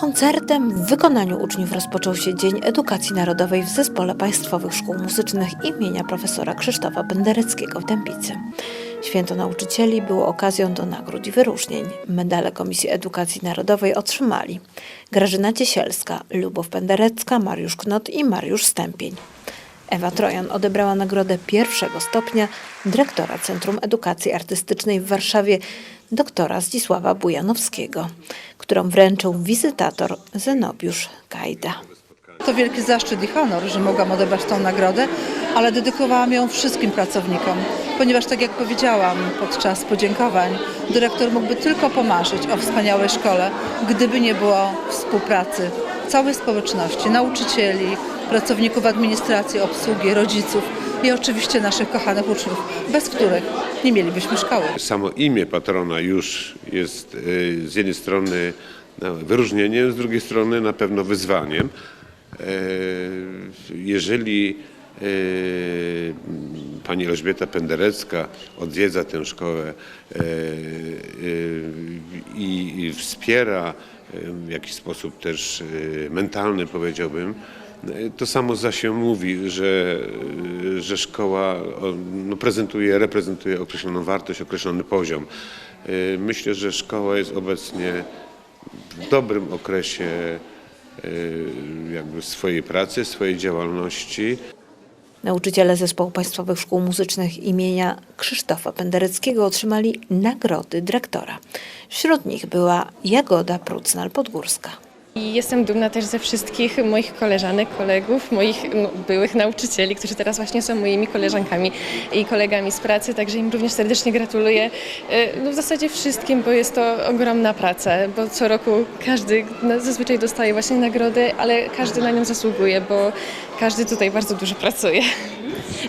Koncertem w wykonaniu uczniów rozpoczął się Dzień Edukacji Narodowej w Zespole Państwowych Szkół Muzycznych imienia profesora Krzysztofa Pendereckiego w Dębicy. Święto Nauczycieli było okazją do nagród i wyróżnień. Medale Komisji Edukacji Narodowej otrzymali Grażyna Ciesielska, Lubow Penderecka, Mariusz Knot i Mariusz Stępień. Ewa Trojan odebrała nagrodę pierwszego stopnia dyrektora Centrum Edukacji Artystycznej w Warszawie doktora Zdzisława Bujanowskiego, którą wręczył wizytator Zenobiusz Kajda. To wielki zaszczyt i honor, że mogłam odebrać tą nagrodę, ale dedykowałam ją wszystkim pracownikom, ponieważ tak jak powiedziałam podczas podziękowań, dyrektor mógłby tylko pomarzyć o wspaniałej szkole, gdyby nie było współpracy całej społeczności, nauczycieli, pracowników administracji, obsługi, rodziców i oczywiście naszych kochanych uczniów, bez których nie mielibyśmy szkoły. Samo imię patrona już jest e, z jednej strony wyróżnieniem, z drugiej strony na pewno wyzwaniem. E, Jeżeli e, pani Elżbieta Penderecka odwiedza tę szkołę i wspiera w jakiś sposób też mentalny powiedziałbym, to samo za się mówi, że, że szkoła no, prezentuje, reprezentuje określoną wartość, określony poziom. Y, Myślę, że szkoła jest obecnie w dobrym okresie y, jakby swojej pracy, swojej działalności. Nauczyciele Zespołu Państwowych Szkół Muzycznych imienia Krzysztofa Pendereckiego otrzymali nagrody dyrektora. Wśród nich była Jagoda Prucnal-Podgórska. I jestem dumna też ze wszystkich moich koleżanek, kolegów, moich no, byłych nauczycieli, którzy teraz właśnie są moimi koleżankami i kolegami z pracy, także im również serdecznie gratuluję. E, No, w zasadzie wszystkim, bo jest to ogromna praca, bo co roku każdy no, zazwyczaj dostaje właśnie nagrodę, ale każdy na nią zasługuje, bo każdy tutaj bardzo dużo pracuje.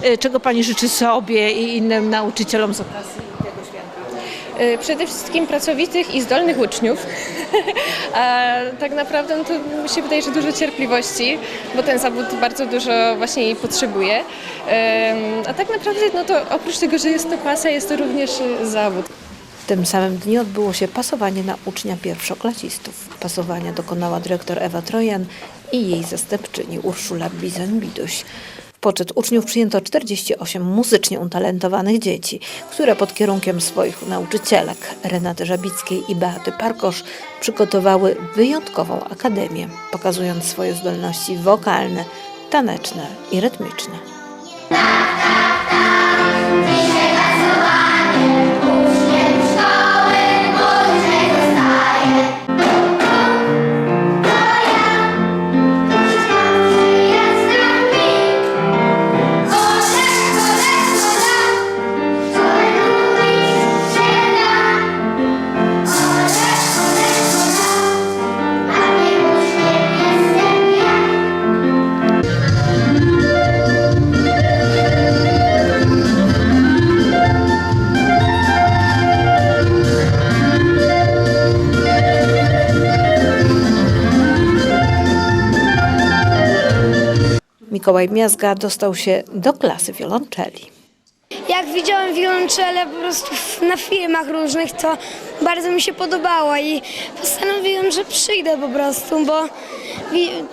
E, Czego Pani życzy sobie i innym nauczycielom z okazji Przede wszystkim pracowitych i zdolnych uczniów. A tak naprawdę no to mi się wydaje, że dużo cierpliwości, bo ten zawód bardzo dużo właśnie jej potrzebuje. A tak naprawdę no to oprócz tego, że jest to pasja, jest to również e, zawód. W tym samym dniu odbyło się pasowanie na ucznia pierwszoklasistów. Pasowania dokonała dyrektor Ewa Trojan i jej zastępczyni Urszula Bizoń-Biduś. Poczet uczniów przyjęto 48 muzycznie utalentowanych dzieci, które pod kierunkiem swoich nauczycielek Renaty Żabickiej i Beaty Parkosz przygotowały wyjątkową akademię, pokazując swoje zdolności wokalne, taneczne i rytmiczne. Mikołaj Miazga dostał się do klasy wiolonczeli. Jak widziałem wiolonczele po prostu na filmach różnych, to bardzo mi się podobało i postanowiłem, że przyjdę po prostu, bo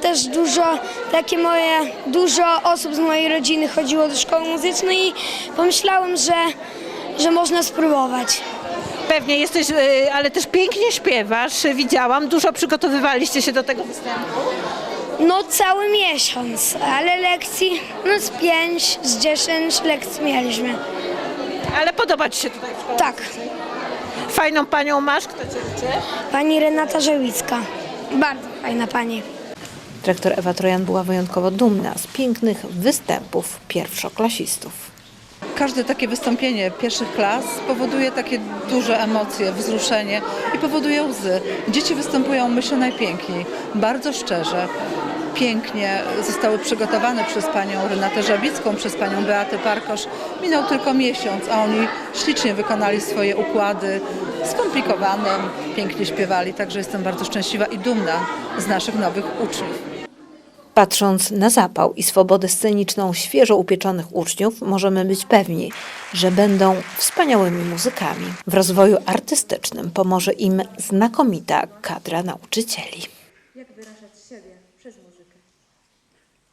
też dużo, takie moje, dużo osób z mojej rodziny chodziło do szkoły muzycznej i pomyślałem, że, że można spróbować. Pewnie jesteś, e, ale też pięknie śpiewasz. Widziałam, dużo przygotowywaliście się do tego występu. No cały miesiąc, ale lekcji no z pięć, z dziesięć lekcji mieliśmy. Ale podoba Ci się tutaj w szkole? Tak, Fajną panią masz, kto Cię uczy? pani Renata Żełicka. Bardzo fajna pani. Dyrektor Ewa Trojan była wyjątkowo dumna z pięknych występów pierwszoklasistów. Każde takie wystąpienie pierwszych klas powoduje takie duże emocje, wzruszenie i powoduje łzy. Dzieci występują, myślę, najpiękniej, bardzo szczerze. Pięknie zostały przygotowane przez panią Renatę Żabicką, przez panią Beatę Parkosz. Minął tylko miesiąc, a oni ślicznie wykonali swoje układy, skomplikowane, pięknie śpiewali, także jestem bardzo szczęśliwa i dumna z naszych nowych uczniów. Patrząc na zapał i swobodę sceniczną świeżo upieczonych uczniów, możemy być pewni, że będą wspaniałymi muzykami. W rozwoju artystycznym pomoże im znakomita kadra nauczycieli.